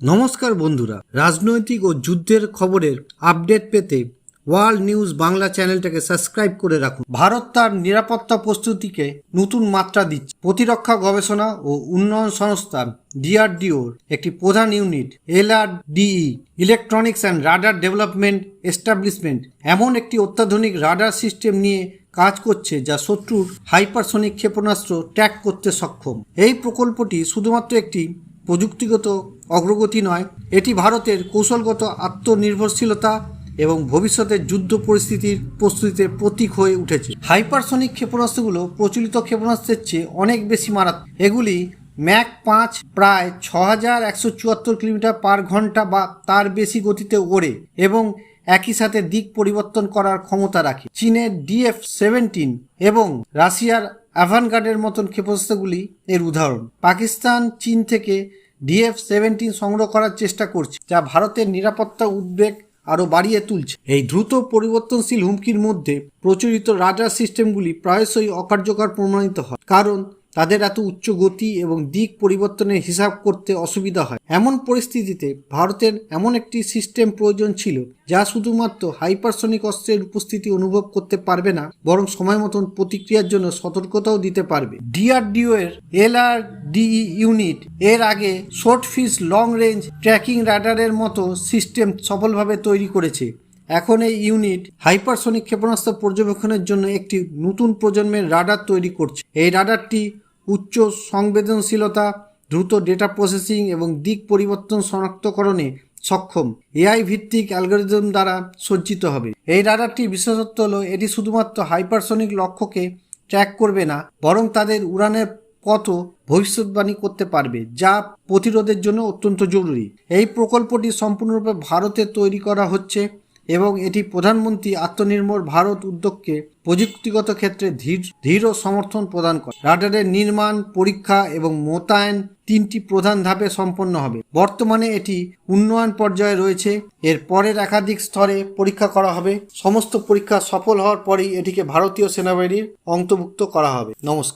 নমস্কার বন্ধুরা। রাজনৈতিক ও যুদ্ধের খবরের আপডেট পেতে ওয়ার্ল্ড নিউজ বাংলা চ্যানেলটাকে সাবস্ক্রাইব করে রাখুন। ভারত তার নিরাপত্তা প্রস্তুতিকে নতুন মাত্রা দিচ্ছে। প্রতিরক্ষা গবেষণা ও উন্নয়ন সংস্থা ডিআরডিওর একটি প্রধান unit, LRDE, electronics and radar development establishment, এমন একটি অত্যাধুনিক রাডার সিস্টেম নিয়ে কাজ করছে যা শত্রুর হাইপারসনিক ক্ষেপণাস্ত্র ট্র্যাক করতে সক্ষম। এই প্রকল্পটি শুধুমাত্র একটি প্রযুক্তিগত অগ্রগতি নয়, এটি ভারতের কৌশলগত আত্মনির্ভরশীলতা এবং ভবিষ্যতের যুদ্ধ পরিস্থিতির প্রস্তুতিতে প্রতীক হয়ে উঠেছে। হাইপারসনিক ক্ষেপণাস্ত্রগুলো প্রচলিত ক্ষেপণাস্ত্রের চেয়ে অনেক বেশি মারাত্মক। এগুলি ম্যাক পাঁচ প্রায় ছ হাজার একশো চুয়াত্তর কিলোমিটার পার ঘণ্টা বা তার বেশি গতিতে ওড়ে এবং একই সাথে দিক পরিবর্তন করার ক্ষমতা রাখে। চীনের ডিএফ সেভেন্টিন এবং রাশিয়ার অ্যাভানগার্ডের মতন ক্ষেপণাস্ত্রগুলি এর উদাহরণ। পাকিস্তান, চীন থেকে ডিএফ সেভেন্টিন সংগ্রহ করার চেষ্টা করছে, যা ভারতের নিরাপত্তা উদ্বেগ আরও বাড়িয়ে তুলছে। এই দ্রুত পরিবর্তনশীল হুমকির মধ্যে প্রচলিত রাডার সিস্টেমগুলি প্রায়শই অকার্যকর প্রমাণিত হয়। কারণ তাদের এত উচ্চ গতি এবং দিক পরিবর্তনের হিসাব করতে অসুবিধা হয়। এমন পরিস্থিতিতে ভারতের এমন একটি সিস্টেম প্রয়োজন ছিল, যা শুধুমাত্র হাইপারসনিক অস্ত্রের উপস্থিতি অনুভব করতে পারবে না, বরং সময় মতন প্রতিক্রিয়ার জন্য সতর্কতাও দিতে পারবে। ডিআরডিও এর এল আর এলআরডিই ইউনিট এর আগে শর্ট ফিস লং রেঞ্জ ট্র্যাকিং রাডারের মতো সিস্টেম সফলভাবে তৈরি করেছে। এখন এই ইউনিট হাইপারসনিক ক্ষেপণাস্ত্র পর্যবেক্ষণের জন্য একটি নতুন প্রজন্মের রাডার তৈরি করছে। এই রাডারটি উচ্চ সংবেদনশীলতা, দ্রুত ডেটা প্রসেসিং এবং দিক পরিবর্তন শনাক্তকরণে সক্ষম। এআই ভিত্তিক অ্যালগোরিদম দ্বারা সজ্জিত হবে। এই রাডারটি বিশেষত্ব হল, এটি শুধুমাত্র হাইপারসনিক লক্ষ্যকে ট্র্যাক করবে না, বরং তাদের উড়ানের পথও ভবিষ্যৎবাণী করতে পারবে, যা প্রতিরোধের জন্য অত্যন্ত জরুরি। এই প্রকল্পটি সম্পূর্ণরূপে ভারতে তৈরি করা হচ্ছে এবং এটি প্রধানমন্ত্রী আত্মনির্ভর ভারত উদ্যোগকে প্রযুক্তিগত ক্ষেত্রে ধীর দৃঢ় সমর্থন প্রদান করে। রাডারের নির্মাণ, পরীক্ষা এবং মোতায়েন তিনটি প্রধান ধাপে সম্পন্ন হবে। বর্তমানে এটি উন্নয়ন পর্যায়ে রয়েছে। এর পরের একাধিক স্তরে পরীক্ষা করা হবে। সমস্ত পরীক্ষা সফল হওয়ার পরেই এটিকে ভারতীয় সেনাবাহিনীর অন্তর্ভুক্ত করা হবে। নমস্কার।